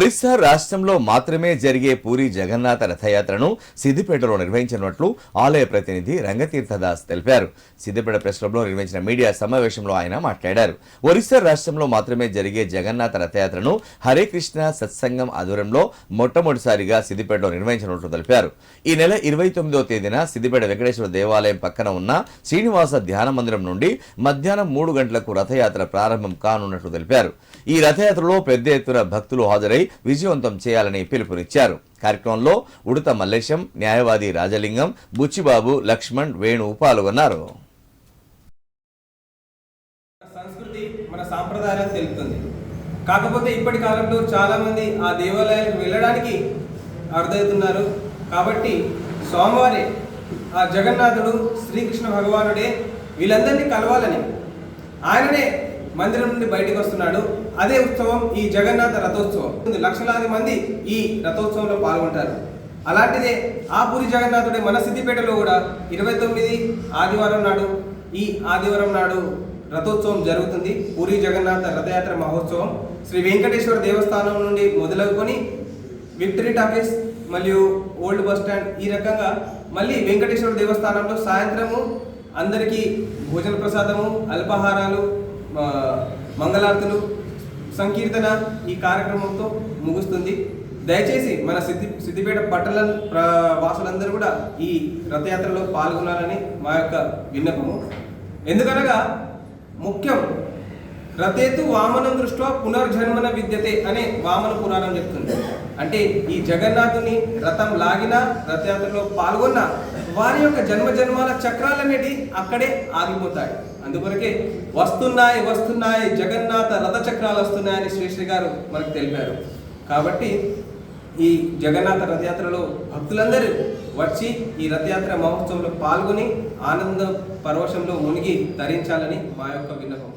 ఒరిస్సా రాష్ట్రంలో మాత్రమే జరిగే పూరి జగన్నాథ రథయాత్రను సిద్దిపేటలో నిర్వహించినట్లు ఆలయ ప్రతినిధి రంగతీర్థదాస్ తెలిపారు. సిద్దిపేట ప్రెస్ క్లబ్లో నిర్వహించిన మీడియా సమావేశంలో ఆయన మాట్లాడారు. ఒరిస్సా రాష్ట్రంలో మాత్రమే జరిగే జగన్నాథ రథయాత్రను హరే కృష్ణ సత్సంగం ఆధ్వర్యంలో మొట్టమొదటిసారిగా సిద్దిపేటలో నిర్వహించినట్లు తెలిపారు. ఈ నెల ఇరవై తొమ్మిదో తేదీన సిద్దిపేట వెంకటేశ్వర దేవాలయం పక్కన ఉన్న శ్రీనివాస ధ్యాన మందిరం నుండి మధ్యాహ్నం మూడు గంటలకు రథయాత్ర ప్రారంభం కానున్నట్లు తెలిపారు. ఈ రథయాత్రలో పెద్ద ఎత్తున భక్తులు హాజరై విజయవంతం చేయాలని పిలుపునిచ్చారు. కార్యక్రమంలో ఉడత మల్లేశం న్యాయవాది రాజలింగం బుచ్చిబాబు లక్ష్మణ్ వేణు పాల్గొన్నారు. సంస్కృతి మన సాంప్రదాయాలను తెలుపుతుంది. కాకపోతే ఇప్పటి కాలంలో చాలా మంది ఆ దేవాలయాలకు వెళ్ళడానికి అర్థమవుతున్నారు కాబట్టి స్వామివారే ఆ జగన్నాథుడు శ్రీకృష్ణ భగవానుడే వీళ్ళందరినీ కలవాలని ఆయననే మందిరం నుండి బయటకు వస్తున్నాడు. అదే ఉత్సవం ఈ జగన్నాథ రథోత్సవం. లక్షలాది మంది ఈ రథోత్సవంలో పాల్గొంటారు. అలాంటిదే ఆ పూరి జగన్నాథుడే మన సిద్దిపేటలో కూడా ఇరవై తొమ్మిది ఆదివారం నాడు ఈ ఆదివారం నాడు రథోత్సవం జరుగుతుంది. పూరి జగన్నాథ రథయాత్ర మహోత్సవం. శ్రీ వెంకటేశ్వర దేవస్థానం నుండి మొదలుకొని విక్టరీ టాకీస్ మరియు ఓల్డ్ బస్ స్టాండ్ ఈ రకంగా మళ్ళీ వెంకటేశ్వర దేవస్థానంలో సాయంత్రము అందరికీ భోజన ప్రసాదము అల్పాహారాలు మంగళార్తులు సంకీర్తన ఈ కార్యక్రమంతో ముగుస్తుంది. దయచేసి మన సిద్ధి సిద్దిపేట పట్టణ వాసులందరూ కూడా ఈ రథయాత్రలో పాల్గొనాలని మా యొక్క విన్నపము. ఎందుకనగా ముఖ్యం రథేతు వామనం దృష్ట్యా పునర్జన్మన విద్యతే అనే వామన పురాణం చెప్తుంది. అంటే ఈ జగన్నాథుని రథం లాగిన రథయాత్రలో పాల్గొన్న వారి యొక్క జన్మ జన్మాల చక్రాలనేటి అక్కడే ఆగిపోతాయి. అందుకొరకే వస్తున్నాయి వస్తున్నాయి జగన్నాథ రథ చక్రాలు వస్తున్నాయని శ్రీశ్రీ గారు మనకు తెలిపారు. కాబట్టి ఈ జగన్నాథ రథయాత్రలో భక్తులందరూ వచ్చి ఈ రథయాత్ర మహోత్సవంలో పాల్గొని ఆనంద పరవశంలో మునిగి ధరించాలని మా యొక్క విన్నపం.